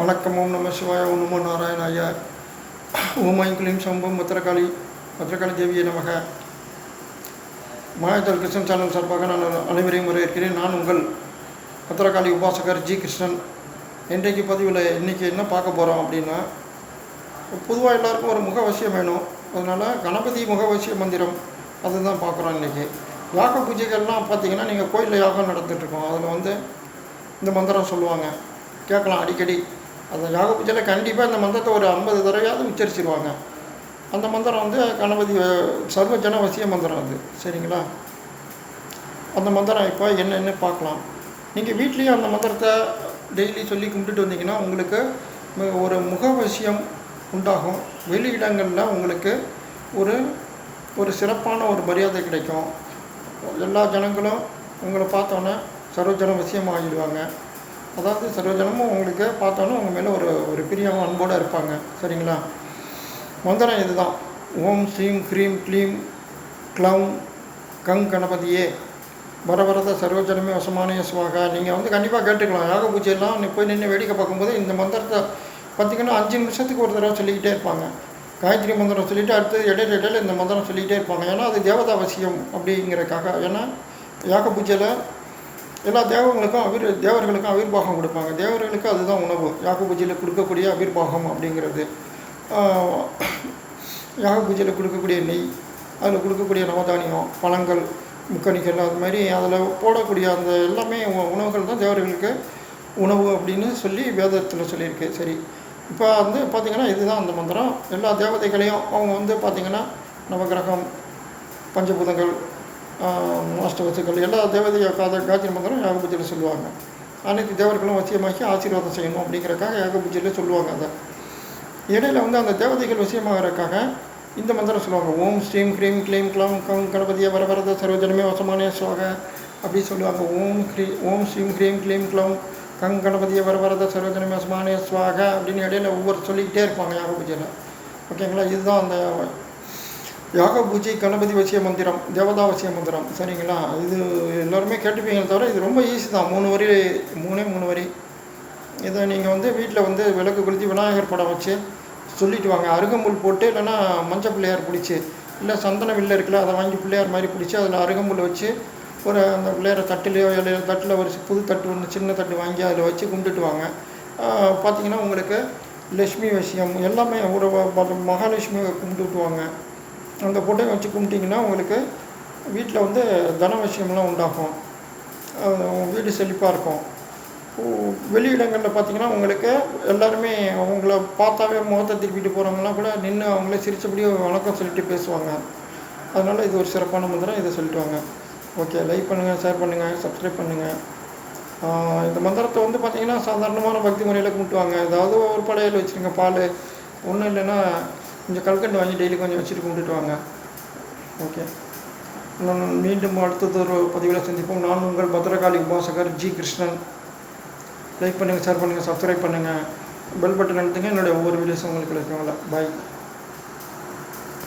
வணக்கம் ஓம் நம சிவாய ஓம் நமோ நாராயணாய. ஓம் ஐங்குலிம் சம்பம் பத்திரகாளி பத்திரகாளி தேவியை நமக. மாயத்தல் கிருஷ்ணன் சேனல் சார்பாக நான் அனைவரையும் வரவேற்கிறேன். நான் உங்கள் பத்திரகாளி உபாசகர் ஜி கிருஷ்ணன். இன்றைக்கு பதிவில் இன்றைக்கி என்ன பார்க்க போகிறோம் அப்படின்னா பொதுவாக எல்லாருக்கும் ஒரு முகவசியம் வேணும். அதனால் கணபதி முகவசிய மந்திரம் அதுதான் பார்க்குறோம் இன்றைக்கி யாக பூஜைகள்லாம் பார்த்தீங்கன்னா நீங்கள் கோயிலில் யாகம் நடந்துகிட்ருக்கோம் அதில் வந்து இந்த மந்திரம் சொல்லுவாங்க. கேட்கலாம் அடிக்கடி. அந்த யாக பூஜையில் கண்டிப்பாக இந்த மந்திரத்தை ஒரு ஐம்பது தடவையாவது உச்சரிச்சிருவாங்க. அந்த மந்திரம் வந்து கணபதி சர்வஜன சர்வ வசிய மந்திரம் அது. சரிங்களா? அந்த மந்திரம் இப்போ என்னென்னு பார்க்கலாம். நீங்கள் வீட்லேயும் அந்த மந்திரத்தை டெய்லி சொல்லி கும்பிட்டுட்டு வந்தீங்கன்னா உங்களுக்கு ஒரு முகவசியம் உண்டாகும். வெளி இடங்களில் உங்களுக்கு ஒரு ஒரு சிறப்பான ஒரு மரியாதை கிடைக்கும். எல்லா ஜனங்களும் உங்களை பார்த்தோன்னே சர்வஜன வசியமாக ஆகிடுவாங்க. அதாவது சர்வஜனமும் உங்களுக்கு பார்த்தாலும் உங்கள் மேலே ஒரு ஒரு பிரியம் அன்போடு இருப்பாங்க. சரிங்களா? மந்திரம் இதுதான். ஓம் ஸ்ரீம் க்ரீம் க்ளீம் க்ளம் கங் கணபதியே. வரவரத சர்வஜனமே வசமான சுவாகா. நீங்கள் வந்து கண்டிப்பாக கேட்டுக்கலாம். யாக பூஜையெல்லாம் நீ போய் நின்று வேடிக்கை பார்க்கும்போது இந்த மந்திரத்தை பார்த்தீங்கன்னா அஞ்சு நிமிஷத்துக்கு ஒரு தடவை சொல்லிக்கிட்டே இருப்பாங்க. காயத்ரி மந்திரம் சொல்லிவிட்டு அடுத்து இடையில இடையில இந்த மந்திரம் சொல்லிக்கிட்டே இருப்பாங்க. ஏன்னா அது தேவதா அவசியம் அப்படிங்கிறக்காக ஏன்னா யாக பூஜையில் எல்லா தேவங்களுக்கும் அவிர் தேவர்களுக்கும் அவிர்வாகம் கொடுப்பாங்க. தேவர்களுக்கு அதுதான் உணவு. யாக பூஜையில் கொடுக்கக்கூடிய அவிர்வாகம் அப்படிங்கிறது. யாக பூஜையில் கொடுக்கக்கூடிய நெய் அதில் கொடுக்கக்கூடிய நவதானியம் பழங்கள் முக்கணிகள் அது மாதிரி அதில் போடக்கூடிய அந்த எல்லாமே உணவுகள் தான் தேவர்களுக்கு உணவு அப்படின்னு சொல்லி வேதத்தில் சொல்லியிருக்கு. சரி. இப்போ வந்து பார்த்திங்கன்னா இதுதான் அந்த மந்திரம். எல்லா தேவதைகளையும் அவங்க வந்து பார்த்திங்கன்னா நவகிரகம் பஞ்சபூதங்கள் மாஸ்டர் எல்லா தேவதைய காத காயத்ரி மந்திரம் யாகபூஜையில் சொல்லுவாங்க. அனைத்து தேவர்களும் வசியமாக்கி ஆசீர்வாதம் செய்யணும் அப்படிங்கிறக்காக யாகபூஜையில் சொல்லுவாங்க அதை. இடையில வந்து அந்த தேவதைகள் வசியமாகறக்காக இந்த மந்திரம் சொல்லுவாங்க. ஓம் ஸ்ரீம் க்ரீம் க்ளீம் க்ளம் கம் கணபதிய வரவரத சர்வஜனமே வசமானே சுவாக அப்படி சொல்லுவாங்க. ஓம் க்ரீ ஓம் ஸ்ரீம் க்ரீம் க்ளீம் க்ளம் கங் கணபதிய வரவரத சர்வஜனமே வசமானே சுவாக அப்படின்னு இடையில ஒவ்வொரு சொல்லிக்கிட்டே இருப்பாங்க யாகபூஜையில் ஓகேங்களா? இதுதான் அந்த யாக பூஜை கணபதி வசிய மந்திரம் தேவதா வசிய மந்திரம் சரிங்களா? இது எல்லோருமே கேட்டுப்பீங்க தவிர இது ரொம்ப ஈஸி தான். மூணு வரி மூணே மூணு வரி. இதை நீங்கள் வந்து வீட்டில் வந்து விளக்கு கொளுத்தி விநாயகர் படம் வச்சு சொல்லிட்டு வாங்க. அருகம்புல் போட்டு இல்லைன்னா மஞ்சள் பிள்ளையார் பிடிச்சி இல்லை சந்தன வில்ல இருக்குல்ல அதை வாங்கி பிள்ளையார் மாதிரி பிடிச்சி அதில் அருகம்புல் வச்சு ஒரு அந்த பிள்ளையார தட்டிலையோ இல்லை தட்டில் ஒரு புது தட்டு ஒன்று சின்ன தட்டு வாங்கி அதில் வச்சு கும்பிட்டுட்டு வாங்க. பார்த்தீங்கன்னா உங்களுக்கு லக்ஷ்மி விஷயம் எல்லாமே ஒரு மகாலட்சுமி கும்பிட்டு விட்டுவாங்க அந்த பொட்டையை வச்சு கும்பிட்டிங்கன்னா உங்களுக்கு வீட்டில் வந்து தன விஷயம்லாம் உண்டாகும். வீடு செழிப்பாக இருக்கும். வெளியிடங்களில் பார்த்தீங்கன்னா உங்களுக்கு எல்லாருமே அவங்கள பார்த்தாவே முகத்தை திருப்பிட்டு போகிறவங்களாம் கூட நின்று அவங்களே சிரித்தபடியே வணக்கம் சொல்லிட்டு பேசுவாங்க. அதனால் இது ஒரு சிறப்பான மந்திரம் இதை சொல்லிட்டு வாங்க. ஓகே லைக் பண்ணுங்கள் ஷேர் பண்ணுங்கள் சப்ஸ்கிரைப் பண்ணுங்கள் இந்த மந்திரத்தை வந்து பார்த்திங்கன்னா சாதாரணமான பக்தி முறையில் கும்பிட்டுவாங்க. ஏதாவது ஒரு படையில் வச்சுருங்க பால். ஒன்றும் இல்லைன்னா கொஞ்சம் கல்கண்டு வாங்கி டெய்லி கொஞ்சம் வச்சுட்டு கும்பிட்டுட்டு வாங்க. ஓகே நான் மீண்டும் அடுத்தது ஒரு பதிவில் சந்திப்போம். நான் உங்கள் பத்ரகாளி உபாசகர் ஜி கிருஷ்ணன். லைக் பண்ணுங்கள் ஷேர் பண்ணுங்கள் சப்ஸ்கிரைப் பண்ணுங்கள் பெல் பட்டன் அழுத்துங்க. என்னுடைய ஒவ்வொரு வீடியோஸும் உங்களுக்கு கிடைக்கும். பாய்